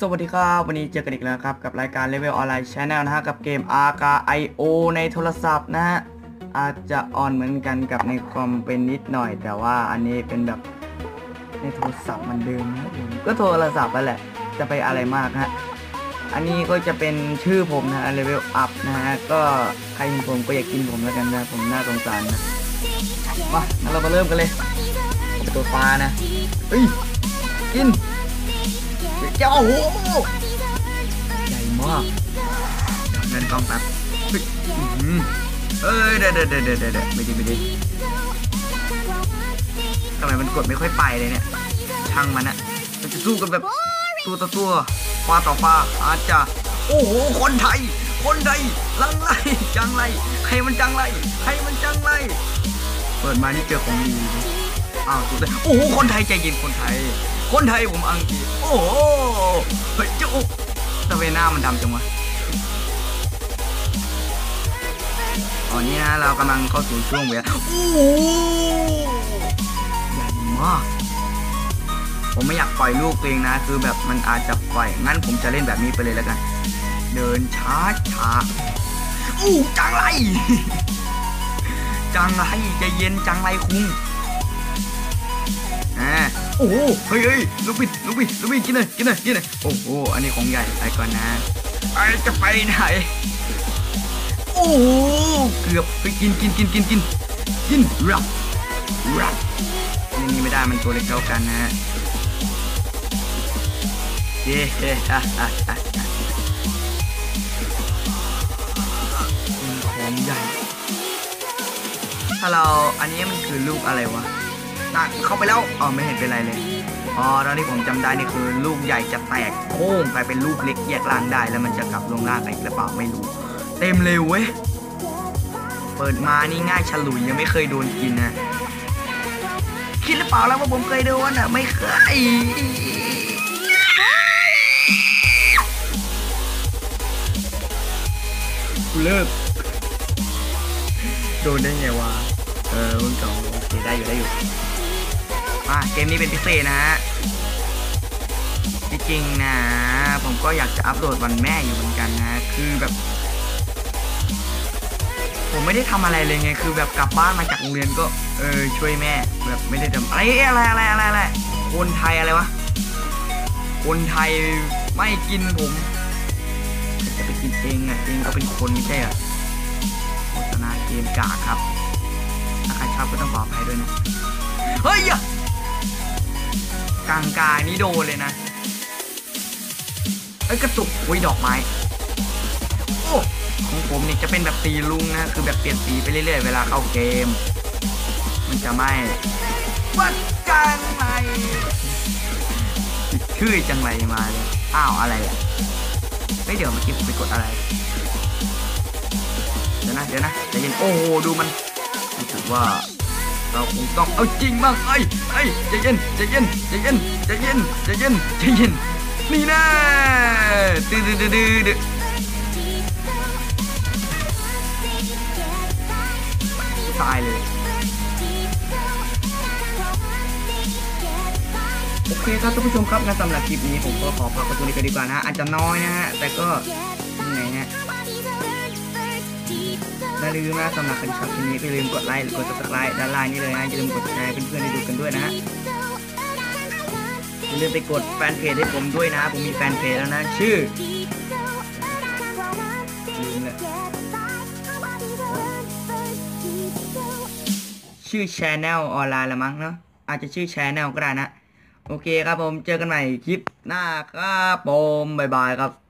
สวัสดีครับ วันนี้เจอกันอีกแล้วครับ กับรายการ Level Online Channel นะฮะ กับเกม RK IO ในโทรศัพท์นะฮะ อาจจะออนเหมือนกันกับในคอมเป็นนิดหน่อย แต่ว่าอันนี้เป็นแบบในโทรศัพท์มันเดิมนะก็โทรศัพท์ไปแหละ จะไปอะไรมากฮะ อันนี้ก็จะเป็นชื่อผมนะ Level Up นะฮะ ก็ใครเห็นผมก็อยากกินผมแล้วกันนะ ผมน่าสงสารนะ มาเรามาเริ่มกันเลยเป็นตัวปลานะเฮ้ย กิน เจ้าโอ้โหใหญ่มากเดี๋ยวเงินกองแป๊บเฮ้ยอื้อหือเอ้ยเดี๋ยวเดี๋ยวเดี๋ยวเดี๋ยวเดี๋ยวไม่ดีไม่ดีทำไมมันกดไม่ค่อยไปเลยเนี่ยช่างมันอะมันจะสู้กันแบบตัวต่อตัวฟ้าต่อฟ้าอาจจะโอ้โหคนไทย คนไทยลังไลจังไรให้มันจังไรให้มันจังไรเปิดมานี่เจอของดีเลย อ้าวสุดเลยโอ้โหคนไทยใจเย็นคนไทย คนไทยผมอังกฤษโอ้โหเฮ้ยเจ้าตะเวนหน้ามันดำจังวะตอนนี้นะเรากำลังเข้าสู่ช่วงเวลาโอ้โหใหญ่มากผมไม่อยากปล่อยลูกตัวเองนะ คือแบบมันอาจจะปล่อยงั้นผมจะเล่นแบบนี้ไปเลยแล้วกัน เดินช้าช้าอู้จังไร จังไรใจเย็นจังไรคุ้ง อ่าโอ้โหเฮ้ยเฮ้ยลูกบิดลูกบิดลูกบิดกินเลยกินเลยกินเลยโอ้โหอันนี้ของใหญ่ไปก่อนนะไอจะไปไหนโอ้โหเกือบไปกินกินกินกินกินกินรับรับนี่นี่ไม่ได้มันตัวเล็กเท่ากันนะฮะเย้ฮ่าฮ่าฮ่าฮ่าของใหญ่ถ้าเราอันนี้มันคือลูกอะไรวะ ตัดเข้าไปแล้วอ๋อไม่เห็นเป็นไรเลยอ๋อตอนที่ผมจำได้นี่คือลูกใหญ่จะแตกโค้งกลายเป็นลูกเล็กแยกล่างได้ แล้วมันจะกลับลงล่างไปหรือเปล่าไม่รู้ เต็มเลยเว้ยเปิดมานี่ง่ายฉลุยยังไม่เคยโดนกินนะคิดหรือเปล่าแล้วว่าผมเคยโดนอะไม่เคยเลิกโดนได้ไงวะเออมึงสองโอเคได้อยู่ได้อยู่ มาเกมนี้เป็นพิเศษนะฮะจริงๆนะ ผมก็อยากจะอัปโหลดวันแม่อยู่เหมือนกันนะ คือแบบ ผมไม่ได้ทำอะไรเลยไง คือแบบกลับบ้านมาจากโรงเรียนก็ เออช่วยแม่ แบบไม่ได้ทำอะไรอะไรอะไรอะไรอะไรคนไทยอะไรวะ คนไทยไม่กินผมจะไปกินเองอะเองก็เป็นคนไม่ใช่เหรอโฆษณาเกมกากครับ ถ้าใครชอบก็ต้องขออภัยด้วยนะ เฮ้ยอะ กลางกายนี่โดนเลยนะ เอ้ยกระตุกอุ้ยดอกไม้ โอ้ของผมนี่จะเป็นแบบตีลุงนะ คือแบบเปลี่ยนสีไปเรื่อยๆ เวลาเข้าเกม มันจะไม่วัดจังไรชื่อจังไรมาเลยอ้าวอะไรอะเฮ้ยเดี๋ยวเมื่อกี้ผมไปกดอะไร เดี๋ยวนะเดี๋ยวนะใจเย็นโอ้โหดูมันรู้สึกว่า เราคงต้องเอาจริงบ้างไอ้ไอ้ใจเย็นใจเย็นใจเย็นใจเย็นใจเย็นใจเย็นนี่นะดื้อดื้อดื้อดื้อตายเลยโอเคครับท่านผู้ชมครับงั้นสำหรับคลิปนี้ผมก็ขอพักกันตรงนี้กันดีกว่านะอาจจะน้อยนะฮะแต่ก็ยังไงฮะ อย่าลืมนะสำหรับใครที่ชอบคลิปนี้อย่าลืมกดไลค์หรือกด subscribe ด้านล่างนี้เลยนะอย่าลืมกดแชร์เพื่อนๆได้ดูกันด้วยนะฮะอย่าลืมไปกดแฟนเพจให้ผมด้วยนะ ผมมีแฟนเพจแล้วนะ ชื่อชื่อ Channel ออนไลน์ละมั้งเนาะอาจจะชื่อ Channel ก็ได้นะ โอเคครับผมเจอกันใหม่คลิปหน้าครับผม บ๊ายบายครับ